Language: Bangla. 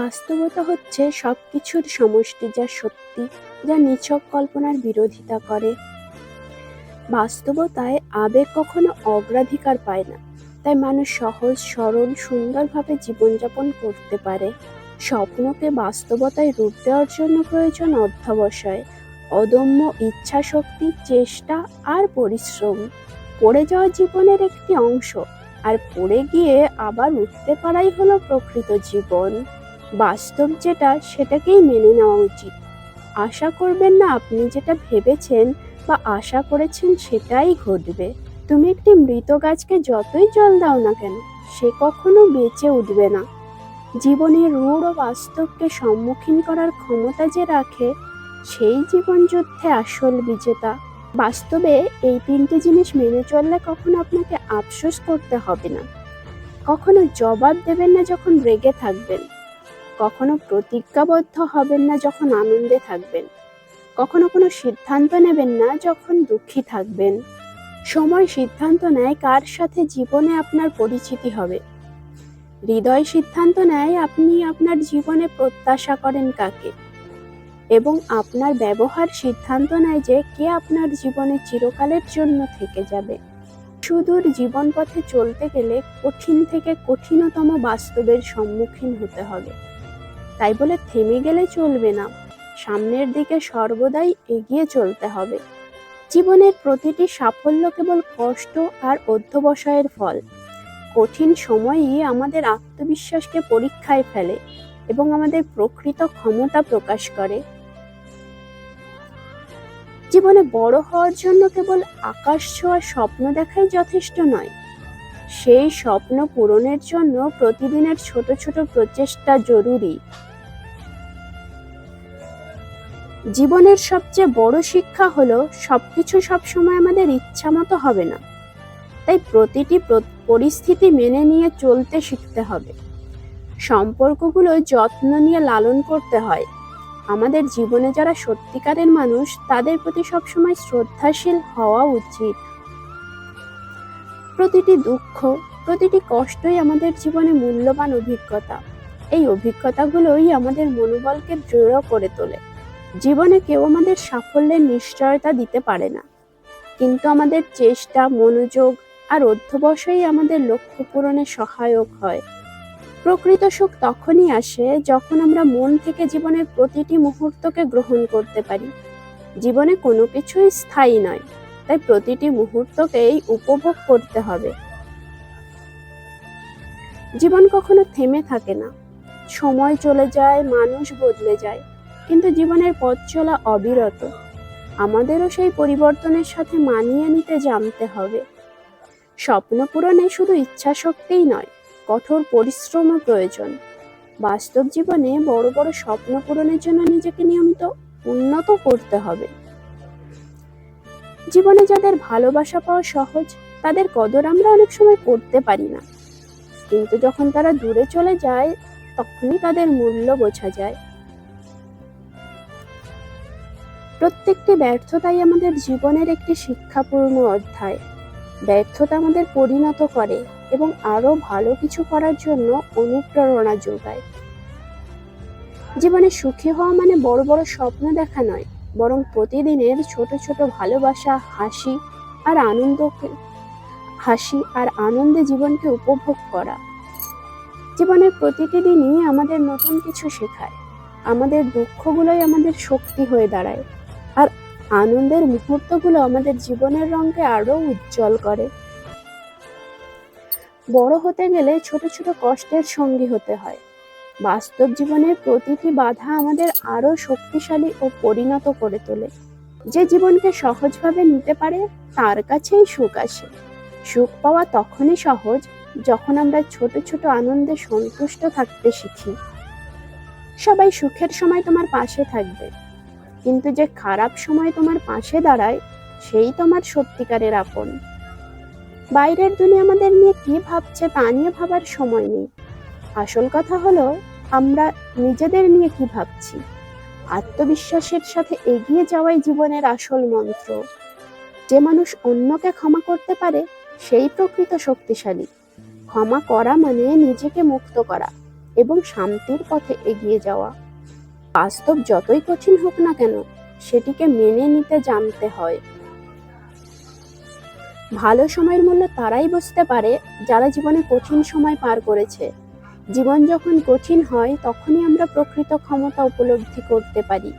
বাস্তবতা হচ্ছে সব কিছুর সমষ্টি যা সত্যি, যা নিছক কল্পনার বিরোধিতা করে। বাস্তবতায় আবেগ কখনো অগ্রাধিকার পায় না, তাই মানুষ সহজ, সরল, সুন্দরভাবে জীবনযাপন করতে পারে। স্বপ্নকে বাস্তবতায় রূপ দেওয়ার জন্য প্রয়োজন অধ্যবসায়, অদম্য ইচ্ছা শক্তি চেষ্টা আর পরিশ্রম। পড়ে যাওয়া জীবনের একটি অংশ, আর পড়ে গিয়ে আবার উঠতে পারাই হলো প্রকৃত জীবন। বাস্তব যেটা, সেটাকেই মেনে নেওয়া উচিত। আশা করবেন না আপনি যেটা ভেবেছেন বা আশা করেছেন সেটাই ঘটবে। তুমি একটি মৃত গাছকে যতই জল দাও না কেন, সে কখনো বেঁচে উঠবে না। জীবনের রূঢ় বাস্তবকে সম্মুখীন করার ক্ষমতা যে রাখে, সেই জীবন যুদ্ধে আসল বিজেতা। বাস্তবে এই তিনটি জিনিস মেনে চললে কখনো আপনাকে আফসোস করতে হবে না। কখনো জবাব দেবেন না যখন রেগে থাকবেন। কখনো প্রতিজ্ঞাবদ্ধ হবেন না যখন আনন্দে থাকবেন। কখনো কোনো সিদ্ধান্ত নেবেন না যখন দুঃখী থাকবেন। সময় সিদ্ধান্ত নেয় কার সাথে জীবনে আপনার পরিচিতি হবে। হৃদয় সিদ্ধান্ত নেয় আপনি আপনার জীবনে প্রত্যাশা করেন কাকে। এবং আপনার ব্যবহার সিদ্ধান্ত নেয় যে কে আপনার জীবনে চিরকালের জন্য থেকে যাবে। সুদূর জীবন পথে চলতে গেলে কঠিন থেকে কঠিনতম বাস্তবের সম্মুখীন হতে হবে। তাই বলে থেমে গেলে চলবে না। সামনের দিকে সর্বদাই এগিয়ে চলতে হবে। জীবনের প্রতিটি সাফল্য কেবল কষ্ট আর অধ্যবসায়ের ফল। কঠিন সময়ই আমাদের আত্মবিশ্বাসকে পরীক্ষায় ফেলে এবং আমাদের প্রকৃত ক্ষমতা প্রকাশ করে। জীবনে বড় হওয়ার জন্য কেবল আকাশ ছোঁয়ার স্বপ্ন দেখাই যথেষ্ট নয়। সেই স্বপ্ন পূরণের জন্য প্রতিদিনের ছোট ছোট প্রচেষ্টা জরুরি। জীবনের সবচেয়ে বড় শিক্ষা হলো, সবকিছু সবসময় আমাদের ইচ্ছা মতো হবে না। তাই প্রতিটি পরিস্থিতি মেনে নিয়ে চলতে শিখতে হবে। সম্পর্কগুলো যত্ন নিয়ে লালন করতে হয়। আমাদের জীবনে যারা সত্যিকারের মানুষ, তাদের প্রতি সবসময় শ্রদ্ধাশীল হওয়া উচিত। প্রতিটি দুঃখ, প্রতিটি কষ্টই আমাদের জীবনে মূল্যবান অভিজ্ঞতা। এই অভিজ্ঞতাগুলোই আমাদের মনোবলকে দৃঢ় করে তোলে। জীবনে কেউ আমাদের সাফল্যের নিশ্চয়তা দিতে পারে না। কিন্তু আমাদের চেষ্টা, মনোযোগ আর অধ্যবসায়ই আমাদের লক্ষ্য পূরণে সহায়ক হয়। প্রকৃত সুখ তখনই আসে যখন আমরা মন থেকে জীবনের প্রতিটি মুহূর্তকে গ্রহণ করতে পারি। জীবনে কোনো কিছুই স্থায়ী নয়। তাই প্রতিটি মুহূর্তকেই উপভোগ করতে হবে। জীবন কখনো থেমে থাকে না। সময় চলে যায়, মানুষ বদলে যায়, কিন্তু জীবনের পথ চলা অবিরত। আমাদেরও সেই পরিবর্তনের সাথে মানিয়ে নিতে জানতে হবে। স্বপ্ন পূরণে শুধু ইচ্ছা শক্তিই নয়, কঠোর পরিশ্রমও প্রয়োজন। বাস্তব জীবনে বড় বড় স্বপ্ন পূরণের জন্য নিজেকে নিয়মিত উন্নত করতে হবে। জীবনে যাদের ভালোবাসা পাওয়া সহজ, তাদের কদর আমরা অনেক সময় করতে পারি না। কিন্তু যখন তারা দূরে চলে যায়, তখনই তাদের মূল্য বোঝা যায়। প্রত্যেকটি ব্যর্থতাই আমাদের জীবনের একটি শিক্ষাপূর্ণ অধ্যায়। ব্যর্থতা আমাদের পরিণত করে এবং আরও ভালো কিছু করার জন্য অনুপ্রেরণা যোগায়। জীবনে সুখী হওয়া মানে বড় বড় স্বপ্ন দেখা নয় বরং প্রতিদিনের ছোট ছোট ভালোবাসা, হাসি আর আনন্দকে, হাসি আর আনন্দে জীবনকে উপভোগ করা। জীবনের প্রতিটি দিনই আমাদের নতুন কিছু শেখায়। আমাদের দুঃখগুলোই আমাদের শক্তি হয়ে দাঁড়ায় আর আনন্দের মুহূর্তগুলো আমাদের জীবনের রঙকে আরও উজ্জ্বল করে। বড় হতে গেলে ছোট ছোট কষ্টের সঙ্গী হতে হয়। বাস্তব জীবনের প্রতিটি বাধা আমাদের আরও শক্তিশালী ও পরিণত করে তোলে। যে জীবনকে সহজভাবে নিতে পারে, তার কাছেই সুখ আসে। সুখ পাওয়া তখনই সহজ যখন আমরা ছোট ছোট আনন্দে সন্তুষ্ট থাকতে শিখি। সবাই সুখের সময় তোমার পাশে থাকবে। কিন্তু যে খারাপ সময় তোমার পাশে দাঁড়ায়, সেই তোমার সত্যিকারের আপন। বাইরের দুনিয়া আমাদের নিয়ে কি ভাবছে তা নিয়ে ভাবার সময় নেই। আসল কথা হলো, আমরা নিজেদের নিয়ে কি ভাবছি? আত্মবিশ্বাসের সাথে এগিয়ে যাওয়াই জীবনের আসল মন্ত্র। যে মানুষ অন্যকে ক্ষমা করতে পারে, সেই প্রকৃত শক্তিশালী। ক্ষমা করা মানে নিজেকে মুক্ত করা এবং শান্তির পথে এগিয়ে যাওয়া। বাস্তব যতই কঠিন হোক না কেন, সেটিকে মেনে নিতে জানতে হয়। ভালো সময়ের মূল্য তারাই বুঝতে পারে যারা জীবনে কঠিন সময় পার করেছে। জীবন যখন কঠিন হয় তখনই আমরা প্রকৃত ক্ষমতা উপলব্ধি করতে পারি।